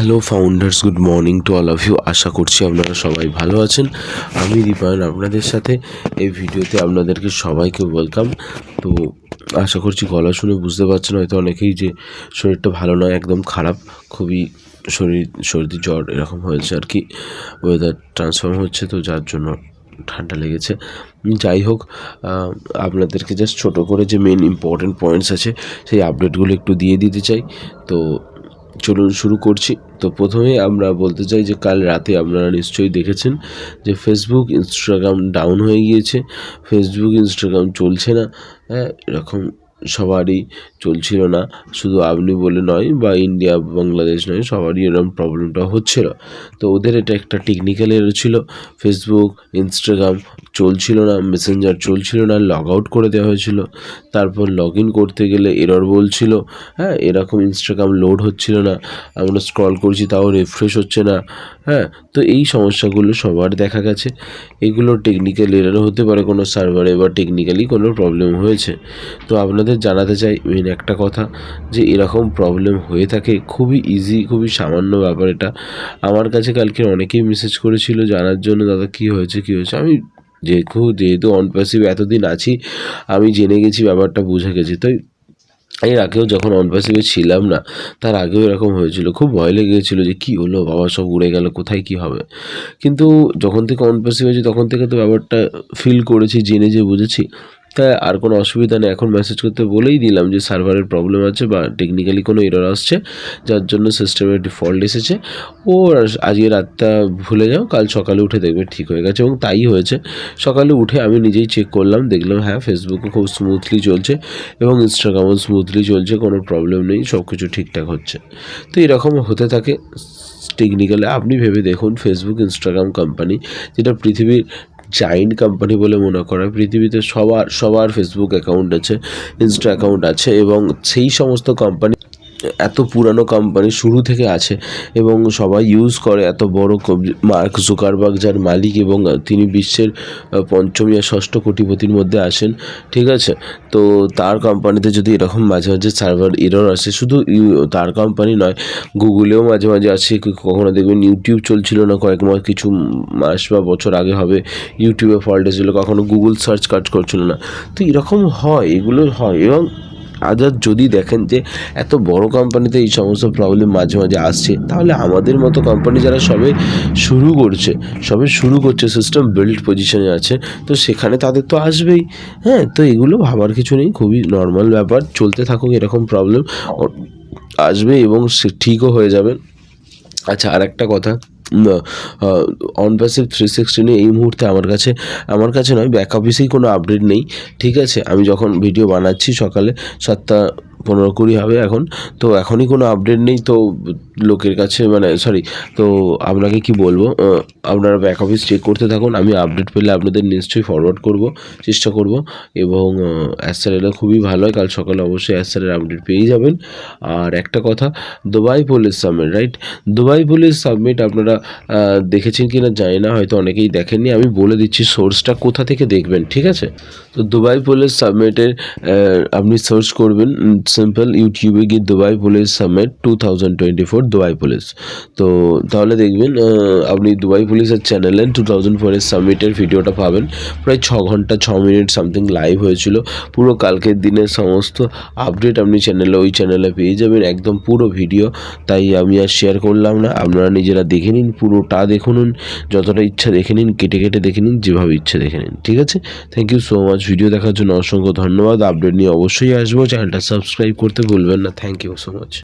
Hello founders good morning to all of you আশা করছি আপনারা সবাই ভালো আছেন। আমি দীপায়ন আপনাদের সাথে এই ভিডিওতে আপনাদেরকে সবাইকে ওয়েলকাম তো আশা করছি গলা শুনে বুঝতে পারছেন, হয়তো অনেকেই যে শরীরটা ভালো নয়, একদম খারাপ। খুবই শরীর, সর্দি, জ্বর এরকম হয়েছে আর কি। ওয়েদার ট্রান্সফর্ম হচ্ছে তো, যার জন্য ঠান্ডা লেগেছে। যাই হোক আপনাদেরকে জাস্ট ছোটো করে যে মেন ইম্পর্টেন্ট পয়েন্টস আছে, সেই আপডেটগুলো একটু দিয়ে দিতে চাই। তো চলুন শুরু করছি। তো প্রথমেই আমরা বলতে চাই যে কাল রাতে আপনারা নিশ্চয়ই দেখেছেন যে ফেসবুক ইনস্টাগ্রাম ডাউন হয়ে গিয়েছে। ফেসবুক ইনস্টাগ্রাম চলছে না। হ্যাঁ এরকম সবারই চলছিল না। শুধু আপনি বলে নয় বা ইন্ডিয়া, বাংলাদেশ নয়, সবারই এরকম প্রবলেমটা হচ্ছিল। তো ওদের এটা একটা টেকনিক্যাল এরর ছিল। ফেসবুক ইনস্টাগ্রাম চলছিল না মেসেঞ্জার চলছিল না লগ আউট করে দেওয়া হয়েছিল। তারপর লগ ইন করতে গেলে এরর বলছিল। হ্যাঁ এরকম ইনস্টাগ্রাম লোড হচ্ছিল না। আমরা স্ক্রল করছি, তাও রিফ্রেশ হচ্ছে না। হ্যাঁ তো এই সমস্যাগুলো সবার দেখা গেছে। এগুলো টেকনিক্যাল এরর হতে পারে কোনো সার্ভারে বা টেকনিক্যালি কোনো প্রবলেম হয়েছে। তো আপনাদের জানাতে চাই মেন একটা কথা, যে এরকম প্রবলেম হয়ে থাকে খুবই ইজি খুবই সামান্য ব্যাপার এটা। আমার কাছে কালকে অনেকেই মেসেজ করেছিল জানার জন্য, দাদা, কী হয়েছে কী হয়েছে? আমি যেহেতু যেহেতু অনপ্যাসিভ এতদিন আছি, আমি জেনে গেছি ব্যাপারটা, বুঝে গেছি। তাই এর আগেও যখন অনপ্যাসিভে ছিলাম না, তার আগেও এরকম হয়েছিল। খুব ভয় লেগেছিলো যে, কী হলো? বাবা, সব উড়ে গেল, কোথায়, কী হবে? কিন্তু যখন থেকে অনপ্যাসিভ হয়েছি তখন থেকে তো ব্যাপারটা ফিল করেছি, জেনে যে বুঝেছি। তাই আর কোনো অসুবিধা নেই। এখন মেসেজ করতে বলেই দিলাম যে সার্ভারের প্রবলেম আছে বা টেকনিক্যালি কোনো এরর আসছে, যার জন্য সিস্টেমের ডিফল্ট এসেছে। ও আজকে রাতটা ভুলে যাও, কাল সকালে উঠে দেখবে ঠিক হয়ে গেছে এবং তাই হয়েছে। সকালে উঠে আমি নিজেই চেক করলাম, দেখলাম হ্যাঁ ফেসবুকও খুব স্মুথলি চলছে এবং ইনস্টাগ্রামও স্মুথলি চলছে, কোনো প্রবলেম নেই সব কিছু ঠিকঠাক হচ্ছে। তো এরকম হতে থাকে টেকনিক্যালে আপনি ভেবে দেখুন ফেসবুক ইনস্টাগ্রাম কোম্পানি যেটা পৃথিবীর জাইন্ট কোম্পানি বলে মনে করা পৃথিবীতে সবার সবার ফেসবুক অ্যাকাউন্ট আছে ইনস্টা অ্যাকাউন্ট আছে এবং সেই সমস্ত কোম্পানি এত পুরানো কোম্পানি শুরু থেকে আছে এবং সবাই ইউজ করে এত বড় মার্ক জুকারবার্গ যার মালিক এবং তিনি বিশ্বের পঞ্চম ইয়া ষষ্ঠ কোটিপতির মধ্যে আসেন, ঠিক আছে? তো তার কোম্পানিতে যদি এরকম মাঝে মাঝে সার্ভার এরর আসে, শুধু তার কোম্পানি নয় গুগলেও মাঝে মাঝে ক- কখনো দেখবেন ইউটিউব চলছিল না কয়েক মাস, কিছু মাস বা বছর আগে হবে ইউটিউবে ফল্ট এসেছিল, কখনো গুগল সার্চ কাজ করছিল না। তো এরকম হয়, এগুলো হয় এবং আদার যদি দেখেন যে এত বড় কোম্পানিতে এই সমস্ত প্রবলেম মাঝে মাঝে আসছে, তাহলে আমাদের মতো কোম্পানি যারা সবে শুরু করছে, সবে শুরু করছে সিস্টেম বিল্ড পজিশনে আছে, তো সেখানে তাদের তো আসবেই। হ্যাঁ তো এগুলো ভাবার কিছু নেই, খুবই নর্মাল ব্যাপার, চলতে থাকুক এরকম প্রবলেম আসবে এবং সে ঠিকও হয়ে যাবে। আচ্ছা আর একটা কথা অনপ্যাসিভ থ্রি সিক্সটি নিয়ে এই মুহূর্তে আমার কাছে আমার কাছে নয় ব্যাক অফিসেই কোনো আপডেট নেই, ঠিক আছে? আমি যখন ভিডিও বানাচ্ছি সকালে সাতটা পনেরো কুড়ি হবে এখন। তো এখনই কোনো আপডেট নেই, তো লোকের কাছে মানে সরি তো আপনাকে কি বলব আপনারা ব্যাক অফিস চেক করতে থাকুন, আমি আপডেট পেলে আপনাদের নিশ্চয়ই ফরওয়ার্ড করব, চেষ্টা করব। এবং অ্যাসার এলে খুবই ভালো হয়, কাল সকালে অবশ্যই অ্যাসারের আপডেট পেয়ে যাবেন। আর একটা কথা Dubai police submit right Dubai police submit আপনারা দেখেছেন কি না জানি না, হয়তো অনেকেই দেখেননি, আমি বলে দিচ্ছি সোর্সটা কোথা থেকে দেখবেন, ঠিক আছে? তো দুবাই পুলিশ সাবমিটের আপনি সার্চ করবেন সিম্পল ইউটিউবে গিয়ে Dubai police submit two thousand twenty four Dubai police তো তাহলে দেখবেন আপনি দুবাই পুলিশের চ্যানেলে টু থাউজেন্ড ফোরের সাবমিটের ভিডিওটা পাবেন। প্রায় ছ ঘণ্টা, ছ মিনিট সামথিং লাইভ হয়েছিল। পুরো কালকের দিনের সমস্ত আপডেট আপনি চ্যানেলে ওই চ্যানেলে পেয়ে যাবেন। একদম পুরো ভিডিও তাই আমি আর শেয়ার করলাম না। আপনারা নিজেরা দেখে নিন, পুরোটা দেখে নিন। যতটা ইচ্ছা দেখে নিন, কেটে কেটে দেখে নিন, যেভাবে ইচ্ছা দেখে নিন। ঠিক আছে? Thank you so much video দেখার জন্য অসংখ্য ধন্যবাদ। আপডেট নিয়ে অবশ্যই আসব। চ্যানেলটা সাবস্ক্রাইব করতে ভুলবেন না। Thank you so much